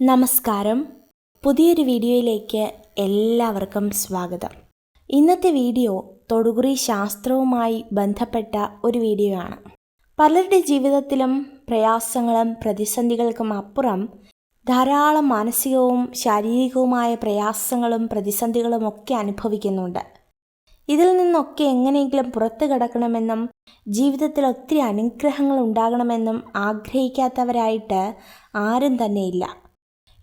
നമസ്കാരം. പുതിയൊരു വീഡിയോയിലേക്ക് എല്ലാവർക്കും സ്വാഗതം. ഇന്നത്തെ വീഡിയോ തൊടുകുറി ശാസ്ത്രവുമായി ബന്ധപ്പെട്ട ഒരു വീഡിയോ ആണ് പലരുടെ ജീവിതത്തിലും പ്രയാസങ്ങളും പ്രതിസന്ധികൾക്കും അപ്പുറം ധാരാളം മാനസികവും ശാരീരികവുമായ പ്രയാസങ്ങളും പ്രതിസന്ധികളും ഒക്കെ അനുഭവിക്കുന്നുണ്ട്. ഇതിൽ നിന്നൊക്കെ എങ്ങനെയെങ്കിലും പുറത്തു കിടക്കണമെന്നും ജീവിതത്തിൽ ഒത്തിരി അനുഗ്രഹങ്ങൾ ഉണ്ടാകണമെന്നും ആഗ്രഹിക്കാത്തവരായിട്ട് ആരും തന്നെയില്ല.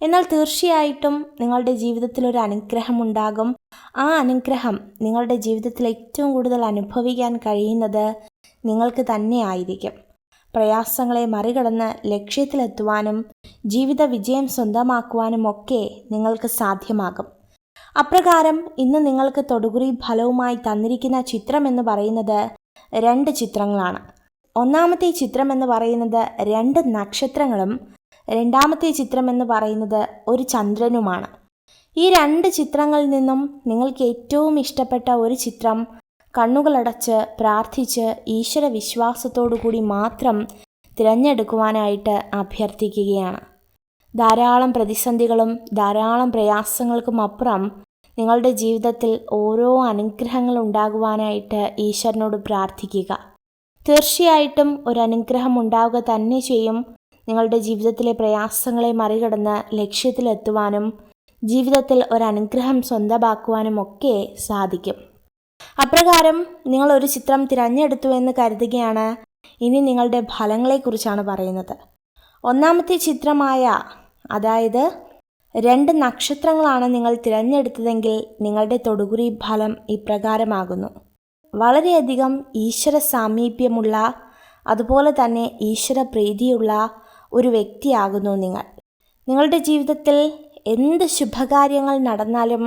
എന്നാൽ തീർച്ചയായിട്ടും നിങ്ങളുടെ ജീവിതത്തിൽ ഒരു അനുഗ്രഹം ഉണ്ടാകും. ആ അനുഗ്രഹം നിങ്ങളുടെ ജീവിതത്തിൽ ഏറ്റവും കൂടുതൽ അനുഭവിക്കാൻ കഴിയുന്നത് നിങ്ങൾക്ക് തന്നെ ആയിരിക്കും. പ്രയാസങ്ങളെ മറികടന്ന് ലക്ഷ്യത്തിലെത്തുവാനും ജീവിത വിജയം സ്വന്തമാക്കുവാനും ഒക്കെ നിങ്ങൾക്ക് സാധ്യമാകും. അപ്രകാരം ഇന്ന് നിങ്ങൾക്ക് തൊടുകുറി ഫലവുമായി തന്നിരിക്കുന്ന ചിത്രം എന്ന് പറയുന്നത് രണ്ട് ചിത്രങ്ങളാണ്. ഒന്നാമത്തെ ചിത്രം എന്ന് പറയുന്നത് രണ്ട് നക്ഷത്രങ്ങളും രണ്ടാമത്തെ ചിത്രം എന്ന് പറയുന്നത് ഒരു ചന്ദ്രനുമാണ്. ഈ രണ്ട് ചിത്രങ്ങളിൽ നിന്നും നിങ്ങൾക്ക് ഏറ്റവും ഇഷ്ടപ്പെട്ട ഒരു ചിത്രം കണ്ണുകളടച്ച് പ്രാർത്ഥിച്ച് ഈശ്വര വിശ്വാസത്തോടു കൂടി മാത്രം തിരഞ്ഞെടുക്കുവാനായിട്ട് അഭ്യർത്ഥിക്കുകയാണ്. ധാരാളം പ്രതിസന്ധികളും ധാരാളം പ്രയാസങ്ങൾക്കും അപ്പുറം നിങ്ങളുടെ ജീവിതത്തിൽ ഓരോ അനുഗ്രഹങ്ങൾ ഉണ്ടാകുവാനായിട്ട് ഈശ്വരനോട് പ്രാർത്ഥിക്കുക. തീർച്ചയായിട്ടും ഒരു അനുഗ്രഹം ഉണ്ടാവുക തന്നെ ചെയ്യും. നിങ്ങളുടെ ജീവിതത്തിലെ പ്രയാസങ്ങളെ മറികടന്ന് ലക്ഷ്യത്തിലെത്തുവാനും ജീവിതത്തിൽ ഒരനുഗ്രഹം സ്വന്തമാക്കുവാനും ഒക്കെ സാധിക്കും. അപ്രകാരം നിങ്ങൾ ഒരു ചിത്രം തിരഞ്ഞെടുത്തു എന്ന് കരുതുകയാണ് ഇനി നിങ്ങളുടെ ഫലങ്ങളെക്കുറിച്ചാണ് പറയുന്നത്. ഒന്നാമത്തെ ചിത്രമായ അതായത് രണ്ട് നക്ഷത്രങ്ങളാണ് നിങ്ങൾ തിരഞ്ഞെടുത്തതെങ്കിൽ നിങ്ങളുടെ തൊടുകുറി ഫലം ഇപ്രകാരമാകുന്നു. വളരെയധികം ഈശ്വര സാമീപ്യമുള്ള അതുപോലെ തന്നെ ഈശ്വര പ്രീതിയുള്ള ഒരു വ്യക്തിയാകുന്നു നിങ്ങൾ. നിങ്ങളുടെ ജീവിതത്തിൽ എന്ത് ശുഭകാര്യങ്ങൾ നടന്നാലും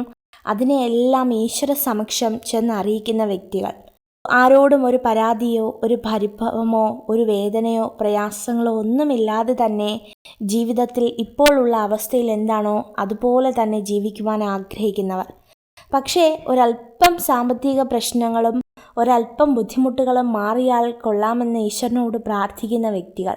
അതിനെയെല്ലാം ഈശ്വര സമക്ഷം ചെന്നറിയിക്കുന്ന വ്യക്തികൾ. ആരോടും ഒരു പരാതിയോ ഒരു പരിഭവമോ ഒരു വേദനയോ പ്രയാസങ്ങളോ ഒന്നുമില്ലാതെ തന്നെ ജീവിതത്തിൽ ഇപ്പോഴുള്ള അവസ്ഥയിൽ എന്താണോ അതുപോലെ തന്നെ ജീവിക്കുവാൻ ആഗ്രഹിക്കുന്നവർ. പക്ഷേ ഒരല്പം സാമ്പത്തിക പ്രശ്നങ്ങളും ഒരല്പം ബുദ്ധിമുട്ടുകളും മാറിയാൽ കൊള്ളാമെന്ന് ഈശ്വരനോട് പ്രാർത്ഥിക്കുന്ന വ്യക്തികൾ.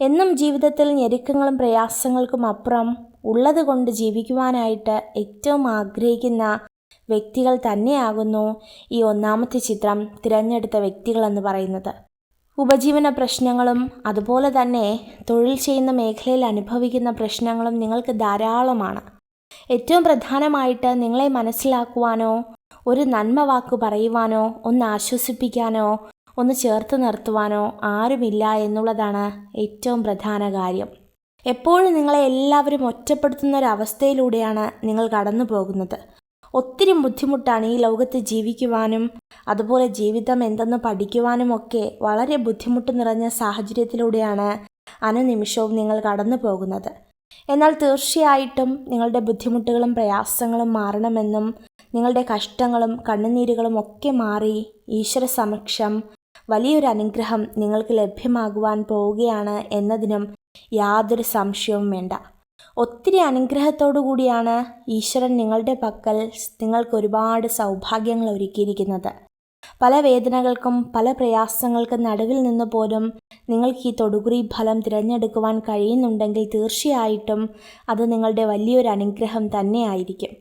എന്നും ജീവിതത്തിൽ ഞെരുക്കങ്ങളും പ്രയാസങ്ങൾക്കും അപ്പുറം ഉള്ളത് കൊണ്ട് ജീവിക്കുവാനായിട്ട് ഏറ്റവും ആഗ്രഹിക്കുന്ന വ്യക്തികൾ തന്നെയാകുന്നു ഈ ഒന്നാമത്തെ ചിത്രം തിരഞ്ഞെടുത്ത വ്യക്തികളെന്ന് പറയുന്നത്. ഉപജീവന പ്രശ്നങ്ങളും അതുപോലെ തന്നെ തൊഴിൽ ചെയ്യുന്ന മേഖലയിൽ അനുഭവിക്കുന്ന പ്രശ്നങ്ങളും നിങ്ങൾക്ക് ധാരാളമാണ്. ഏറ്റവും പ്രധാനമായിട്ട് നിങ്ങളെ മനസ്സിലാക്കുവാനോ ഒരു നന്മ വാക്ക് പറയുവാനോ ഒന്ന് ആശ്വസിപ്പിക്കാനോ ഒന്ന് ചേർത്ത് നിർത്തുവാനോ ആരുമില്ല എന്നുള്ളതാണ് ഏറ്റവും പ്രധാന കാര്യം. എപ്പോഴും നിങ്ങളെ എല്ലാവരും ഒറ്റപ്പെടുത്തുന്ന ഒരവസ്ഥയിലൂടെയാണ് നിങ്ങൾ കടന്നു പോകുന്നത്. ഒത്തിരി ബുദ്ധിമുട്ടാണ് ഈ ലോകത്ത് ജീവിക്കുവാനും അതുപോലെ ജീവിതം എന്തെന്ന് പഠിക്കുവാനും ഒക്കെ വളരെ ബുദ്ധിമുട്ട് നിറഞ്ഞ സാഹചര്യത്തിലൂടെയാണ് അനുനിമിഷവും നിങ്ങൾ കടന്നു പോകുന്നത്. എന്നാൽ തീർച്ചയായിട്ടും നിങ്ങളുടെ ബുദ്ധിമുട്ടുകളും പ്രയാസങ്ങളും മാറണമെന്നും നിങ്ങളുടെ കഷ്ടങ്ങളും കണ്ണുനീരുകളും ഒക്കെ മാറി ഈശ്വര സമക്ഷം വലിയൊരു അനുഗ്രഹം നിങ്ങൾക്ക് ലഭ്യമാകുവാൻ പോവുകയാണ് എന്നതിനും യാതൊരു സംശയവും വേണ്ട. ഒത്തിരി അനുഗ്രഹത്തോടു കൂടിയാണ് ഈശ്വരൻ നിങ്ങളുടെ പക്കൽ നിങ്ങൾക്ക് ഒരുപാട് സൗഭാഗ്യങ്ങൾ ഒരുക്കിയിരിക്കുന്നത്. പല വേദനകൾക്കും പല പ്രയാസങ്ങൾക്കും നടുവിൽ നിന്ന് പോലും നിങ്ങൾക്ക് ഈ തൊടുകുറി ഫലം തിരഞ്ഞെടുക്കുവാൻ കഴിയുന്നുണ്ടെങ്കിൽ തീർച്ചയായിട്ടും അത് നിങ്ങളുടെ വലിയൊരു അനുഗ്രഹം തന്നെയായിരിക്കും.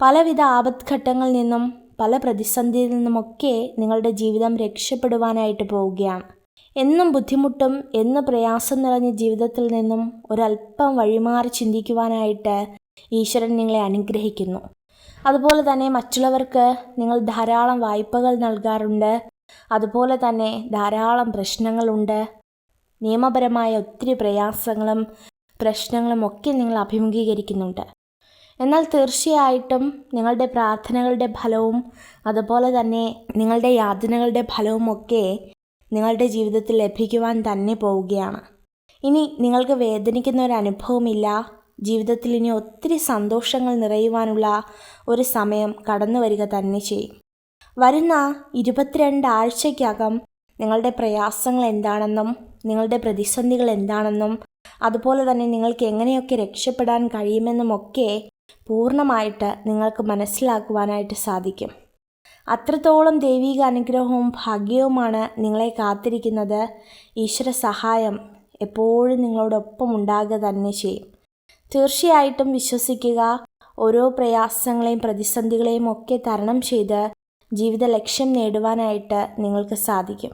പലവിധ ആപത്ഘട്ടങ്ങളിൽ നിന്നും പല പ്രതിസന്ധിയിൽ നിന്നുമൊക്കെ നിങ്ങളുടെ ജീവിതം രക്ഷപ്പെടുവാനായിട്ട് പോവുകയാണ്. എന്നും ബുദ്ധിമുട്ടും എന്ന് പ്രയാസം നിറഞ്ഞ ജീവിതത്തിൽ നിന്നും ഒരല്പം വഴിമാറി ചിന്തിക്കുവാനായിട്ട് ഈശ്വരൻ നിങ്ങളെ അനുഗ്രഹിക്കുന്നു. അതുപോലെ തന്നെ മറ്റുള്ളവർക്ക് നിങ്ങൾ ധാരാളം വായ്പകൾ നൽകാറുണ്ട്. അതുപോലെ തന്നെ ധാരാളം പ്രശ്നങ്ങളുണ്ട്. നിയമപരമായ ഒത്തിരി പ്രയാസങ്ങളും പ്രശ്നങ്ങളും ഒക്കെ നിങ്ങൾ അഭിമുഖീകരിക്കുന്നുണ്ട്. എന്നാൽ തീർച്ചയായിട്ടും നിങ്ങളുടെ പ്രാർത്ഥനകളുടെ ഫലവും അതുപോലെ തന്നെ നിങ്ങളുടെ യാതനകളുടെ ഫലവും ഒക്കെ നിങ്ങളുടെ ജീവിതത്തിൽ ലഭിക്കുവാൻ തന്നെ പോവുകയാണ്. ഇനി നിങ്ങൾക്ക് വേദനിക്കുന്ന ഒരു അനുഭവമില്ല. ജീവിതത്തിൽ ഇനി ഒത്തിരി സന്തോഷങ്ങൾ നിറയുവാനുള്ള ഒരു സമയം കടന്നു വരിക തന്നെ ചെയ്യും. വരുന്ന ഇരുപത്തിരണ്ട് ആഴ്ചയ്ക്കകം നിങ്ങളുടെ പ്രയാസങ്ങൾ എന്താണെന്നും നിങ്ങളുടെ പ്രതിസന്ധികൾ എന്താണെന്നും അതുപോലെ തന്നെ നിങ്ങൾക്ക് എങ്ങനെയൊക്കെ രക്ഷപ്പെടാൻ കഴിയുമെന്നുമൊക്കെ പൂർണമായിട്ട് നിങ്ങൾക്ക് മനസ്സിലാക്കുവാനായിട്ട് സാധിക്കും. അത്രത്തോളം ദൈവിക അനുഗ്രഹവും ഭാഗ്യവുമാണ് നിങ്ങളെ കാത്തിരിക്കുന്നത്. ഈശ്വര സഹായം എപ്പോഴും നിങ്ങളോടൊപ്പം ഉണ്ടാകുക തന്നെ ചെയ്യും. തീർച്ചയായിട്ടും വിശ്വസിക്കുക ഓരോ പ്രയാസങ്ങളെയും പ്രതിസന്ധികളെയും ഒക്കെ തരണം ചെയ്ത് ജീവിത ലക്ഷ്യം നേടുവാനായിട്ട് നിങ്ങൾക്ക് സാധിക്കും.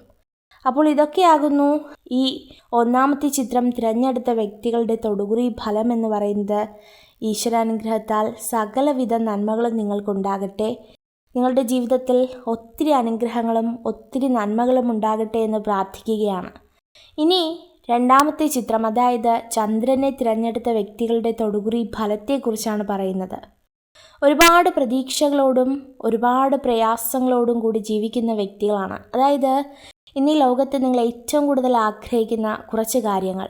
അപ്പോൾ ഇതൊക്കെയാകുന്നു ഈ ഒന്നാമത്തെ ചിത്രം തിരഞ്ഞെടുത്ത വ്യക്തികളുടെ തൊടുകുറി ഫലം എന്ന് പറയുന്നത്. ഈശ്വരാനുഗ്രഹത്താൽ സകലവിധ നന്മകളും നിങ്ങൾക്കുണ്ടാകട്ടെ. നിങ്ങളുടെ ജീവിതത്തിൽ ഒത്തിരി അനുഗ്രഹങ്ങളും ഒത്തിരി നന്മകളും ഉണ്ടാകട്ടെ എന്ന് പ്രാർത്ഥിക്കുകയാണ്. ഇനി രണ്ടാമത്തെ ചിത്രം അതായത് ചന്ദ്രനെ തിരഞ്ഞെടുത്ത വ്യക്തികളുടെ തൊടുകുറി ഫലത്തെക്കുറിച്ചാണ് പറയുന്നത്. ഒരുപാട് പ്രതീക്ഷകളോടും ഒരുപാട് പ്രയാസങ്ങളോടും കൂടി ജീവിക്കുന്ന വ്യക്തികളാണ്. അതായത് ഇന്നീ ലോകത്ത് നിങ്ങൾ ഏറ്റവും കൂടുതൽ ആഗ്രഹിക്കുന്ന കുറച്ച് കാര്യങ്ങൾ.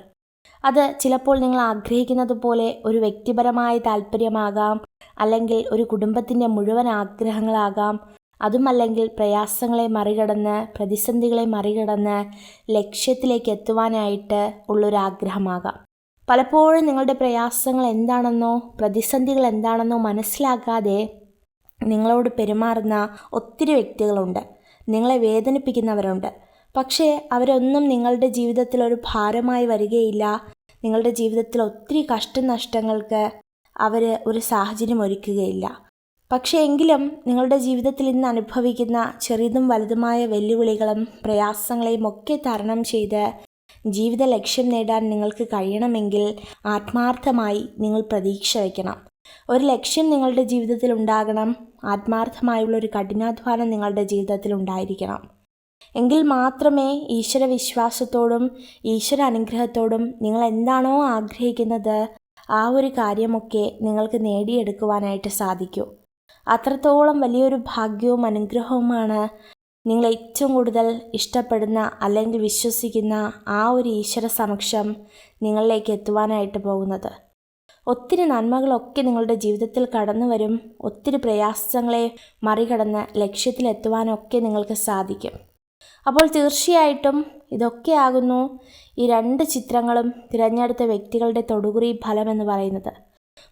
അത് ചിലപ്പോൾ നിങ്ങൾ ആഗ്രഹിക്കുന്നത് പോലെ ഒരു വ്യക്തിപരമായ താല്പര്യമാകാം അല്ലെങ്കിൽ ഒരു കുടുംബത്തിന്റെ മുഴുവൻ ആഗ്രഹങ്ങളാകാം. അതുമല്ലെങ്കിൽ പ്രയാസങ്ങളെ മറികടന്ന് പ്രതിസന്ധികളെ മറികടന്ന് ലക്ഷ്യത്തിലേക്ക് എത്തുവാനായിട്ട് ഉള്ളൊരാഗ്രഹമാകാം. പലപ്പോഴും നിങ്ങളുടെ പ്രയാസങ്ങൾ എന്താണെന്നോ പ്രതിസന്ധികൾ എന്താണെന്നോ മനസ്സിലാക്കാതെ നിങ്ങളോട് പെരുമാറുന്ന ഒത്തിരി വ്യക്തികളുണ്ട്. നിങ്ങളെ വേദനിപ്പിക്കുന്നവരുണ്ട്. പക്ഷേ അവരൊന്നും നിങ്ങളുടെ ജീവിതത്തിൽ ഒരു ഭാരമായി വരികയില്ല. നിങ്ങളുടെ ജീവിതത്തിൽ ഒത്തിരി കഷ്ടനഷ്ടങ്ങൾക്ക് അവർ ഒരു സാഹചര്യം ഒരുക്കുകയില്ല. പക്ഷേ എങ്കിലും നിങ്ങളുടെ ജീവിതത്തിൽ ഇന്ന് അനുഭവിക്കുന്ന ചെറിയതും വലുതുമായ വെല്ലുവിളികളും പ്രയാസങ്ങളെയും ഒക്കെ തരണം ചെയ്ത് ജീവിത ലക്ഷ്യം നേടാൻ നിങ്ങൾക്ക് കഴിയണമെങ്കിൽ ആത്മാർത്ഥമായി നിങ്ങൾ പ്രതീക്ഷ വയ്ക്കണം ഒരു ലക്ഷ്യം നിങ്ങളുടെ ജീവിതത്തിൽ ഉണ്ടാകണം. ആത്മാർത്ഥമായുള്ള ഒരു കഠിനാധ്വാനം നിങ്ങളുടെ ജീവിതത്തിൽ ഉണ്ടായിരിക്കണം. എങ്കിൽ മാത്രമേ ഈശ്വര വിശ്വാസത്തോടും ഈശ്വര അനുഗ്രഹത്തോടും നിങ്ങൾ എന്താണോ ആഗ്രഹിക്കുന്നത് ആ ഒരു കാര്യമൊക്കെ നിങ്ങൾക്ക് നേടിയെടുക്കുവാനായിട്ട് സാധിക്കൂ. അത്രത്തോളം വലിയൊരു ഭാഗ്യവും അനുഗ്രഹവുമാണ് നിങ്ങൾ ഏറ്റവും കൂടുതൽ ഇഷ്ടപ്പെടുന്ന അല്ലെങ്കിൽ വിശ്വസിക്കുന്ന ആ ഒരു ഈശ്വര സമക്ഷം നിങ്ങളിലേക്ക് എത്തുവാനായിട്ട് പോകുന്നത്. ഒത്തിരി നന്മകളൊക്കെ നിങ്ങളുടെ ജീവിതത്തിൽ കടന്നു വരും. ഒത്തിരി പ്രയാസങ്ങളെ മറികടന്ന് ലക്ഷ്യത്തിലെത്തുവാനൊക്കെ നിങ്ങൾക്ക് സാധിക്കും. അപ്പോൾ തീർച്ചയായിട്ടും ഇതൊക്കെയാകുന്നു ഈ രണ്ട് ചിത്രങ്ങളും തിരഞ്ഞെടുത്ത വ്യക്തികളുടെ തൊടുകുറി ഫലമെന്ന് പറയുന്നത്.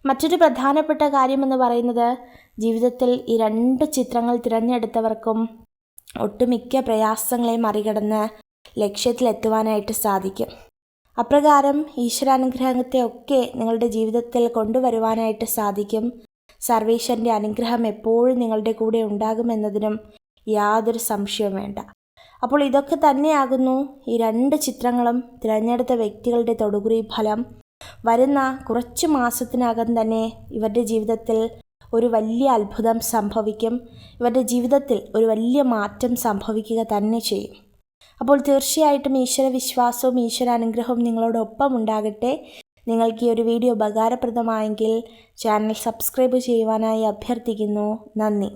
മറ്റൊരു പ്രധാനപ്പെട്ട കാര്യമെന്ന് പറയുന്നത് ജീവിതത്തിൽ ഈ രണ്ട് ചിത്രങ്ങൾ തിരഞ്ഞെടുത്തവർക്കും ഒട്ടുമിക്ക പ്രയാസങ്ങളെ മറികടന്ന് ലക്ഷ്യത്തിലെത്തുവാനായിട്ട് സാധിക്കും. അപ്രകാരം ഈശ്വരാനുഗ്രഹത്തെ ഒക്കെ നിങ്ങളുടെ ജീവിതത്തിൽ കൊണ്ടുവരുവാനായിട്ട് സാധിക്കും. സർവേശ്വരന്റെ അനുഗ്രഹം എപ്പോഴും നിങ്ങളുടെ കൂടെ ഉണ്ടാകുമെന്നതിനും യാതൊരു സംശയവും വേണ്ട. അപ്പോൾ ഇതൊക്കെ തന്നെയാകുന്നു ഈ രണ്ട് ചിത്രങ്ങളും തിരഞ്ഞെടുത്ത വ്യക്തികളുടെ തൊടുകുറി ഫലം. വരുന്ന കുറച്ച് മാസത്തിനകം തന്നെ ഇവരുടെ ജീവിതത്തിൽ ഒരു വലിയ അത്ഭുതം സംഭവിക്കും. ഇവരുടെ ജീവിതത്തിൽ ഒരു വലിയ മാറ്റം സംഭവിക്കുക തന്നെ ചെയ്യും. അപ്പോൾ തീർച്ചയായിട്ടും ഈശ്വര വിശ്വാസവും ഈശ്വര അനുഗ്രഹവും നിങ്ങളോടൊപ്പം ഉണ്ടാകട്ടെ. നിങ്ങൾക്ക് ഈ ഒരു വീഡിയോ ഉപകാരപ്രദമായെങ്കിൽ ചാനൽ സബ്സ്ക്രൈബ് ചെയ്യുവാനായി അഭ്യർത്ഥിക്കുന്നു. നന്ദി.